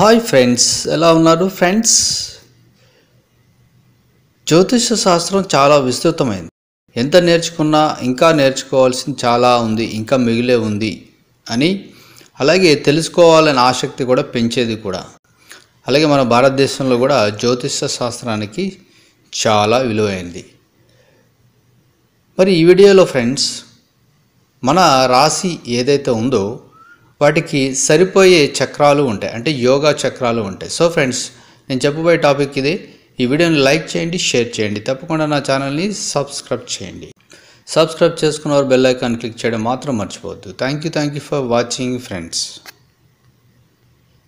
Hi friends ఎలా ఉన్నారు friends జ్యోతిష శాస్త్రం చాలా విస్తృతమైంది. ఎంత నేర్చుకున్నా ఇంకా నేర్చుకోవాల్సింది చాలా ఉంది ఇంకా మిగిలే ఉంది అని. అలాగే తెలుసుకోవాలనే ఆసక్తి కూడా పెంచేది కూడా. అలాగే మన భారతదేశంలో కూడా జ్యోతిష శాస్త్రానికి చాలా విలువైంది. మరి ఈ వీడియోలో ఫ్రెండ్స్ మన రాశి ఏదైతే ఉందో వాటికి సరిపోయే చక్రాలు ఉంటాయి. అంటే యోగా చక్రాలు ఉంటాయి. సో ఫ్రెండ్స్ నేను చెప్పబోయే టాపిక్ ఇది. ఈ వీడియోని లైక్ చేయండి షేర్ చేయండి. తప్పకుండా నా ఛానల్ని సబ్స్క్రైబ్ చేయండి. సబ్స్క్రైబ్ చేసుకున్న వారు బెల్ ఐకాన్ క్లిక్ చేయడం మాత్రం మర్చిపోవద్దు. Thank you thank you for watching friends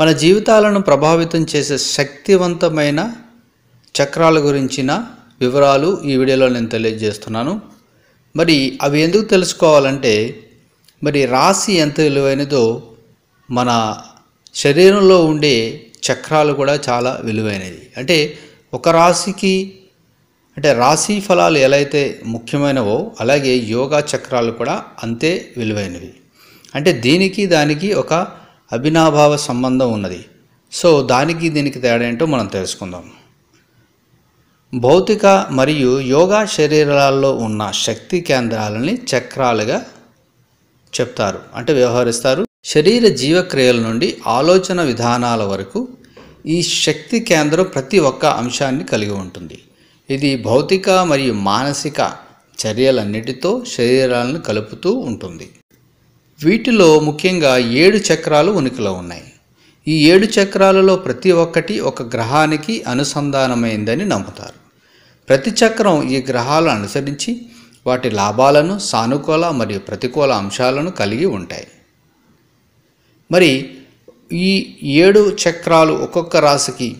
మన జీవితాలను ప్రభావితం చేసే శక్తివంతమైన చక్రాల గురించిన వివరాలు ఈ వీడియోలో నేను తెలియజేస్తున్నాను. మరి అవి ఎందుకు తెలుసుకోవాలంటే మరి రాశి ఎంత విలువైనదో మన శరీరంలో ఉండే చక్రాలు కూడా చాలా విలువైనది అంటే ఒక రాశికి అంటే రాశి ఫలాలు ఎలా అయితే ముఖ్యమైనవో అలాగే యోగా చక్రాలు కూడా అంతే విలువైనవి. అంటే దీనికి దానికి ఒక అభినాభావ సంబంధం ఉన్నది. సో దానికి దీనికి తేడా ఏంటో మనం తెలుసుకుందాం. భౌతిక మరియు యోగా శరీరాల్లో ఉన్న శక్తి కేంద్రాలని చక్రాలుగా చెప్తారు. అంటే వ్యవహరిస్తారు. శరీర జీవక్రియల నుండి ఆలోచన విధానాల వరకు ఈ శక్తి కేంద్రం ప్రతి ఒక్క అంశాన్ని కలిగి ఉంటుంది. ఇది భౌతిక మరియు మానసిక చర్యలన్నిటితో శరీరాలను కలుపుతూ ఉంటుంది. వీటిలో ముఖ్యంగా ఏడు చక్రాలు ఉనికిలో ఉన్నాయి. ఈ ఏడు చక్రాలలో ప్రతి ఒక్కటి ఒక గ్రహానికి అనుసంధానమైందని నమ్ముతారు. ప్రతి చక్రం ఈ గ్రహాలను అనుసరించి వాటి లాభాలను సానుకూల మరియు ప్రతికూల అంశాలను కలిగి ఉంటాయి. మరి ఈ ఏడు చక్రాలు ఒక్కొక్క రాశికి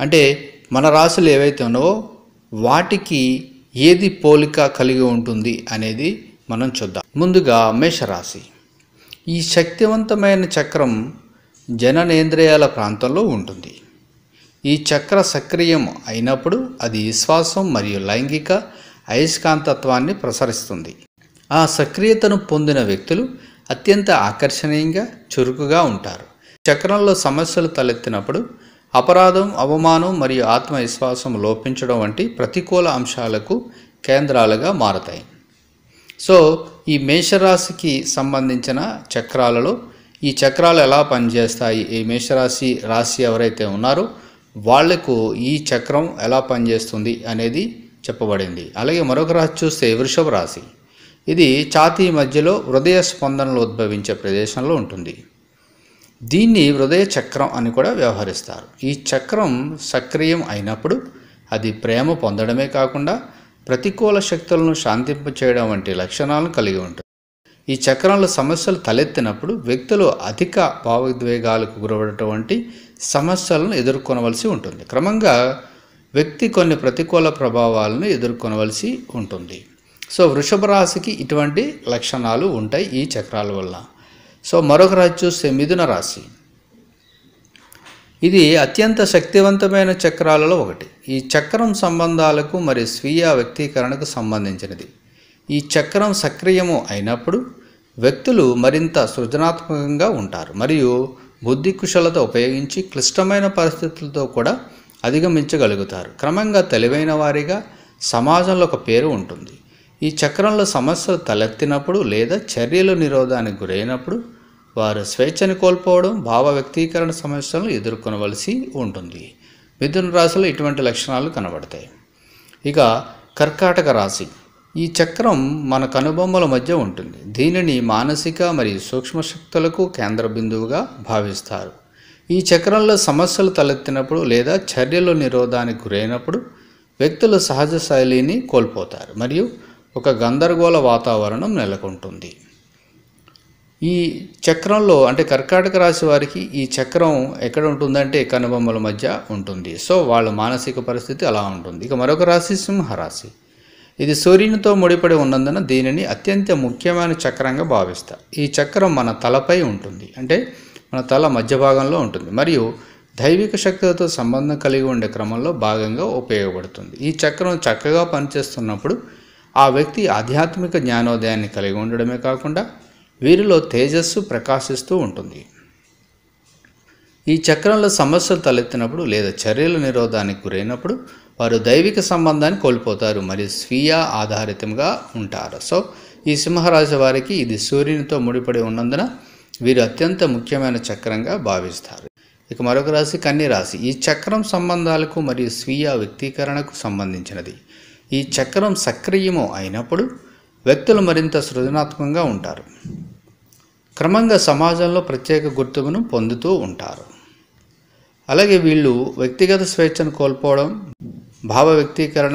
అంటే మన రాశులు ఏవైతే ఉన్నావో వాటికి ఏది పోలిక కలిగి ఉంటుంది అనేది మనం చూద్దాం. ముందుగా మేషరాశి. ఈ శక్తివంతమైన చక్రం జననేంద్రియాల ప్రాంతంలో ఉంటుంది. ఈ చక్ర సక్రియం అయినప్పుడు అది విశ్వాసం మరియు లైంగిక అయస్కాంతత్వాన్ని ప్రసరిస్తుంది. ఆ సక్రియతను పొందిన వ్యక్తులు అత్యంత ఆకర్షణీయంగా చురుకుగా ఉంటారు. చక్రంలో సమస్యలు తలెత్తినప్పుడు అపరాధం అవమానం మరియు ఆత్మవిశ్వాసం లోపించడం వంటి ప్రతికూల అంశాలకు కేంద్రాలుగా మారతాయి. సో ఈ మేషరాశికి సంబంధించిన చక్రాలలో ఈ చక్రాలు ఎలా పనిచేస్తాయి? ఈ మేషరాశి రాశి ఎవరైతే ఉన్నారో వాళ్ళకు ఈ చక్రం ఎలా పనిచేస్తుంది అనేది చెప్పబడింది. అలాగే మరొక రాశి చూస్తే వృషభ రాశి. ఇది ఛాతీ మధ్యలో హృదయ స్పందనలు ఉద్భవించే ప్రదేశంలో ఉంటుంది. దీన్ని హృదయ చక్రం అని కూడా వ్యవహరిస్తారు. ఈ చక్రం సక్రియం అయినప్పుడు అది ప్రేమ పొందడమే కాకుండా ప్రతికూల శక్తులను శాంతింపచేయడం వంటి లక్షణాలను కలిగి ఉంటుంది. ఈ చక్రంలో సమస్యలు తలెత్తినప్పుడు వ్యక్తులు అధిక భావోద్వేగాలకు గురవడం వంటి సమస్యలను ఎదుర్కొనవలసి ఉంటుంది. క్రమంగా వ్యక్తి కొన్ని ప్రతికూల ప్రభావాలను ఎదుర్కొనవలసి ఉంటుంది. సో వృషభ రాశికి ఇటువంటి లక్షణాలు ఉంటాయి ఈ చక్రాల వల్ల. సో మరొక రాశి చూస్తే మిథున రాశి. ఇది అత్యంత శక్తివంతమైన చక్రాలలో ఒకటి. ఈ చక్రం సంబంధాలకు మరియు స్వీయ వ్యక్తీకరణకు సంబంధించినది. ఈ చక్రం సక్రియము అయినప్పుడు వ్యక్తులు మరింత సృజనాత్మకంగా ఉంటారు. మరియు బుద్ధి కుశలత ఉపయోగించి క్లిష్టమైన పరిస్థితులతో కూడా అధిగమించగలుగుతారు. క్రమంగా తెలివైన వారిగా సమాజంలో ఒక పేరు ఉంటుంది. ఈ చక్రంలో సమస్యలు తలెత్తినప్పుడు లేదా చర్యలు నిరోధానికి గురైనప్పుడు వారు స్వేచ్ఛను కోల్పోవడం భావ వ్యక్తీకరణ సమస్యలను ఎదుర్కొనవలసి ఉంటుంది. మిథున రాశిలో ఇటువంటి లక్షణాలు కనబడతాయి. ఇక కర్కాటక రాశి. ఈ చక్రం మన కనుబొమ్మల మధ్య ఉంటుంది. దీనిని మానసిక మరియు సూక్ష్మ శక్తులకు కేంద్ర బిందువుగా భావిస్తారు. ఈ చక్రంలో సమస్యలు తలెత్తినప్పుడు లేదా చర్యలు నిరోధానికి గురైనప్పుడు వ్యక్తులు సహజ శైలిని కోల్పోతారు మరియు ఒక గందరగోళ వాతావరణం నెలకొంటుంది. ఈ చక్రంలో అంటే కర్కాటక రాశి వారికి ఈ చక్రం ఎక్కడ ఉంటుందంటే కనుబొమ్మల మధ్య ఉంటుంది. సో వాళ్ళ మానసిక పరిస్థితి అలా ఉంటుంది. ఇక మరొక రాశి సింహరాశి ఇది సూర్యునితో ముడిపడి ఉన్నందున దీనిని అత్యంత ముఖ్యమైన చక్రంగా భావిస్తారు. ఈ చక్రం మన తలపై ఉంటుంది. అంటే మన తల మధ్య భాగంలో ఉంటుంది. మరియు దైవిక శక్తులతో సంబంధం కలిగి ఉండే క్రమంలో భాగంగా ఉపయోగపడుతుంది. ఈ చక్రం చక్కగా పనిచేస్తున్నప్పుడు ఆ వ్యక్తి ఆధ్యాత్మిక జ్ఞానోదయాన్ని కలిగి ఉండడమే కాకుండా వీరిలో తేజస్సు ప్రకాశిస్తూ ఉంటుంది. ఈ చక్రంలో సమస్యలు తలెత్తినప్పుడు లేదా చర్యల నిరోధానికి గురైనప్పుడు వారు దైవిక సంబంధాన్ని కోల్పోతారు. మరియు స్వీయ ఆధారితంగా ఉంటారు. సో ఈ సింహరాశి వారికి ఇది సూర్యునితో ముడిపడి ఉన్నందున వీరు అత్యంత ముఖ్యమైన చక్రంగా భావిస్తారు. ఇక మరొక రాశి కన్య రాశి. ఈ చక్రం సంబంధాలకు మరియు స్వీయ వ్యక్తీకరణకు సంబంధించినది. ఈ చక్రం సక్రియము అయినప్పుడు వ్యక్తులు మరింత సృజనాత్మకంగా ఉంటారు. క్రమంగా సమాజంలో ప్రత్యేక గుర్తింపును పొందుతూ ఉంటారు. అలాగే వీళ్ళు వ్యక్తిగత స్వేచ్ఛను కోల్పోవడం భావ వ్యక్తీకరణ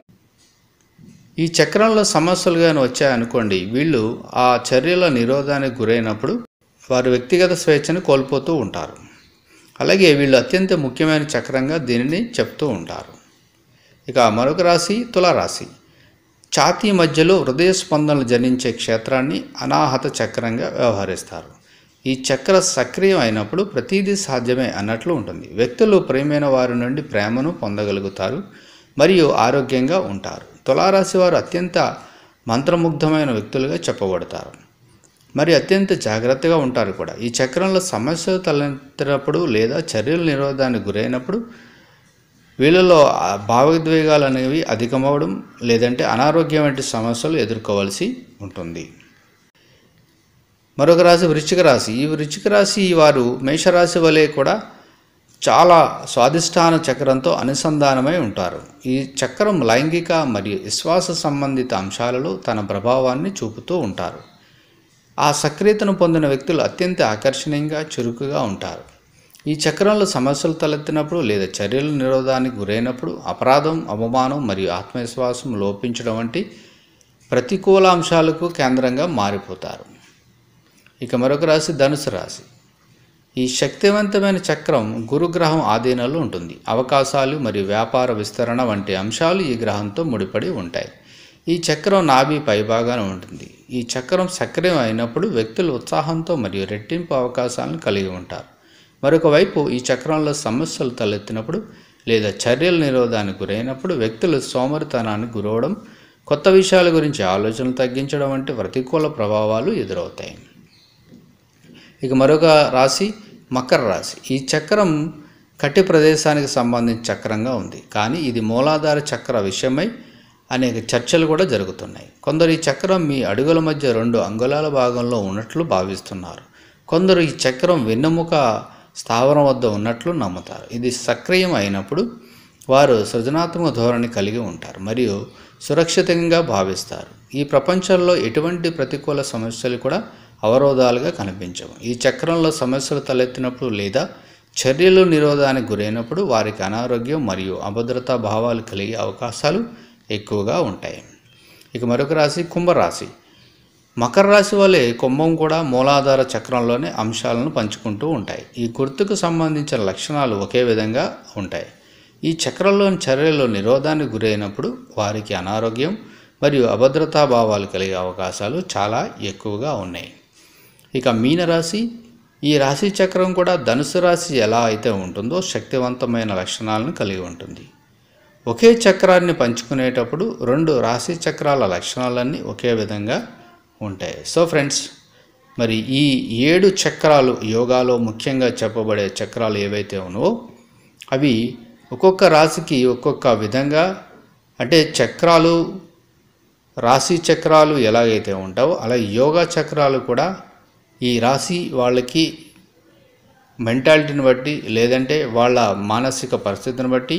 ఈ చక్రంలో సమస్యలు కానీ వచ్చాయనుకోండి వీళ్ళు ఆ చర్యల నిరోధానికి గురైనప్పుడు వారు వ్యక్తిగత స్వేచ్ఛను కోల్పోతూ ఉంటారు. అలాగే వీళ్ళు అత్యంత ముఖ్యమైన చక్రంగా దీనిని చెప్తూ ఉంటారు. ఇక మరొక రాశి తులారాశి. ఛాతీ మధ్యలో హృదయ స్పందనలు జనించే క్షేత్రాన్ని అనాహత చక్రంగా వ్యవహరిస్తారు. ఈ చక్ర సక్రియం అయినప్పుడు ప్రతిదీ సాధ్యమే అన్నట్లు ఉంటుంది. వ్యక్తులు ప్రేమైన వారి నుండి ప్రేమను పొందగలుగుతారు మరియు ఆరోగ్యంగా ఉంటారు. తులారాశి వారు అత్యంత మంత్రముగ్ధమైన వ్యక్తులుగా చెప్పబడతారు. మరి అత్యంత జాగ్రత్తగా ఉంటారు కూడా. ఈ చక్రంలో సమస్యలు తలెత్తినప్పుడు లేదా చర్యల నిరోధానికి గురైనప్పుడు వీళ్ళలో భావోద్వేగాలు అనేవి అధికమవడం లేదంటే అనారోగ్యం వంటి సమస్యలు ఎదుర్కోవాల్సి ఉంటుంది. మరొక రాశి వృశ్చిక రాశి. ఈ వృశ్చిక రాశి వారు మేషరాశి వలె కూడా చాలా స్వాధిష్టాన చక్రంతో అనుసంధానమై ఉంటారు. ఈ చక్రం లైంగిక మరియు విశ్వాస సంబంధిత అంశాలలో తన ప్రభావాన్ని చూపుతూ ఉంటారు. ఆ సక్రియతను పొందిన వ్యక్తులు అత్యంత ఆకర్షణీయంగా చురుకుగా ఉంటారు. ఈ చక్రంలో సమస్యలు తలెత్తినప్పుడు లేదా చర్యల నిరోధానికి గురైనప్పుడు అపరాధం అవమానం మరియు ఆత్మవిశ్వాసం లోపించడం వంటి ప్రతికూల అంశాలకు కేంద్రంగా మారిపోతారు. ఇక మరొక రాశి ధనుసు రాశి. ఈ శక్తివంతమైన చక్రం గురుగ్రహం ఆధీనంలో ఉంటుంది. అవకాశాలు మరియు వ్యాపార విస్తరణ వంటి అంశాలు ఈ గ్రహంతో ముడిపడి ఉంటాయి. ఈ చక్రం నాభి పైభాగాన ఉంటుంది. ఈ చక్రం సక్రియం అయినప్పుడు వ్యక్తులు ఉత్సాహంతో మరియు రెట్టింపు అవకాశాలను కలిగి ఉంటారు. మరొకవైపు ఈ చక్రంలో సమస్యలు తలెత్తినప్పుడు లేదా చర్యల నిరోధానికి గురైనప్పుడు వ్యక్తులు సోమరితనానికి గురవడం కొత్త విషయాల గురించి ఆలోచనలు తగ్గించడం వంటి ప్రతికూల ప్రభావాలు ఎదురవుతాయి. ఇక మరొక రాశి మకర రాశి. ఈ చక్రం కట్టి ప్రదేశానికి సంబంధించిన చక్రంగా ఉంది. కానీ ఇది మూలాధార చక్ర విషయమై అనేక చర్చలు కూడా జరుగుతున్నాయి. కొందరు ఈ చక్రం మీ అడుగుల మధ్య రెండు అంగుళాల భాగంలో ఉన్నట్లు భావిస్తున్నారు. కొందరు ఈ చక్రం వెన్నెముక స్థావరం వద్ద ఉన్నట్లు నమ్ముతారు. ఇది సక్రియం అయినప్పుడు వారు సృజనాత్మక ధోరణి కలిగి ఉంటారు మరియు సురక్షితంగా భావిస్తారు. ఈ ప్రపంచంలో ఎటువంటి ప్రతికూల సమస్యలు కూడా అవరోధాలుగా కనిపించవు. ఈ చక్రంలో సమస్యలు తలెత్తినప్పుడు లేదా చర్యలు నిరోధానికి గురైనప్పుడు వారికి అనారోగ్యం మరియు అభద్రతా భావాలు కలిగే అవకాశాలు ఎక్కువగా ఉంటాయి. ఇక మరొక రాశి కుంభరాశి. మకర రాశి వలె కుంభం కూడా మూలాధార చక్రంలోనే అంశాలను పంచుకుంటూ ఉంటాయి. ఈ గుర్తుకు సంబంధించిన లక్షణాలు ఒకే విధంగా ఉంటాయి. ఈ చక్రంలోని చర్యల్లో నిరోధానికి గురైనప్పుడు వారికి అనారోగ్యం మరియు అభద్రతా భావాలు కలిగే అవకాశాలు చాలా ఎక్కువగా ఉన్నాయి. ఇక మీనరాశి. ఈ రాశి చక్రం కూడా ధనుసు రాశి ఎలా అయితే ఉంటుందో శక్తివంతమైన లక్షణాలను కలిగి ఉంటుంది. ఒకే చక్రాన్ని పంచుకునేటప్పుడు రెండు రాశి చక్రాల లక్షణాలన్నీ ఒకే విధంగా ఉంటాయి. సో ఫ్రెండ్స్ మరి ఈ ఏడు చక్రాలు యోగాలో ముఖ్యంగా చెప్పబడే చక్రాలు ఏవైతే ఉన్నావో అవి ఒక్కొక్క రాశికి ఒక్కొక్క విధంగా అంటే చక్రాలు రాశి చక్రాలు ఎలాగైతే ఉంటావో అలా యోగా చక్రాలు కూడా ఈ రాశి వాళ్ళకి మెంటాలిటీని బట్టి లేదంటే వాళ్ళ మానసిక పరిస్థితిని బట్టి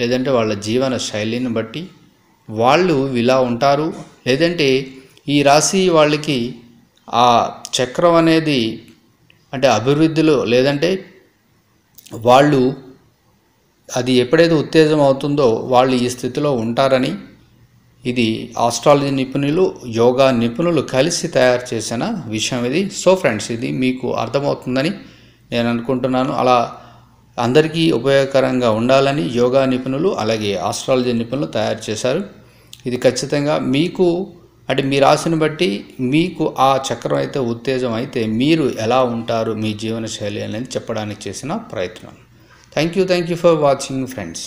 లేదంటే వాళ్ళ జీవన శైలిని బట్టి వాళ్ళు ఇలా ఉంటారు. లేదంటే ఈ రాశి వాళ్ళకి ఆ చక్రం అనేది అంటే అభివృద్ధిలో లేదంటే వాళ్ళు అది ఎప్పుడైతే ఉత్తేజం అవుతుందో వాళ్ళు ఈ స్థితిలో ఉంటారని ఇది ఆస్ట్రాలజీ నిపుణులు యోగా నిపుణులు కలిసి తయారు చేసిన విషయం ఇది. సో ఫ్రెండ్స్ ఇది మీకు అర్థమవుతుందని నేను అనుకుంటున్నాను. అలా అందరికీ ఉపయోగకరంగా ఉండాలని యోగా నిపుణులు అలాగే ఆస్ట్రాలజీ నిపుణులు తయారు చేశారు. ఇది ఖచ్చితంగా మీకు అంటే మీ రాశిని బట్టి మీకు ఆ చక్రం అయితే ఉత్తేజం అయితే మీరు ఎలా ఉంటారు మీ జీవన శైలి అనేది చెప్పడానికి చేసిన ప్రయత్నం. Thank you thank you for watching friends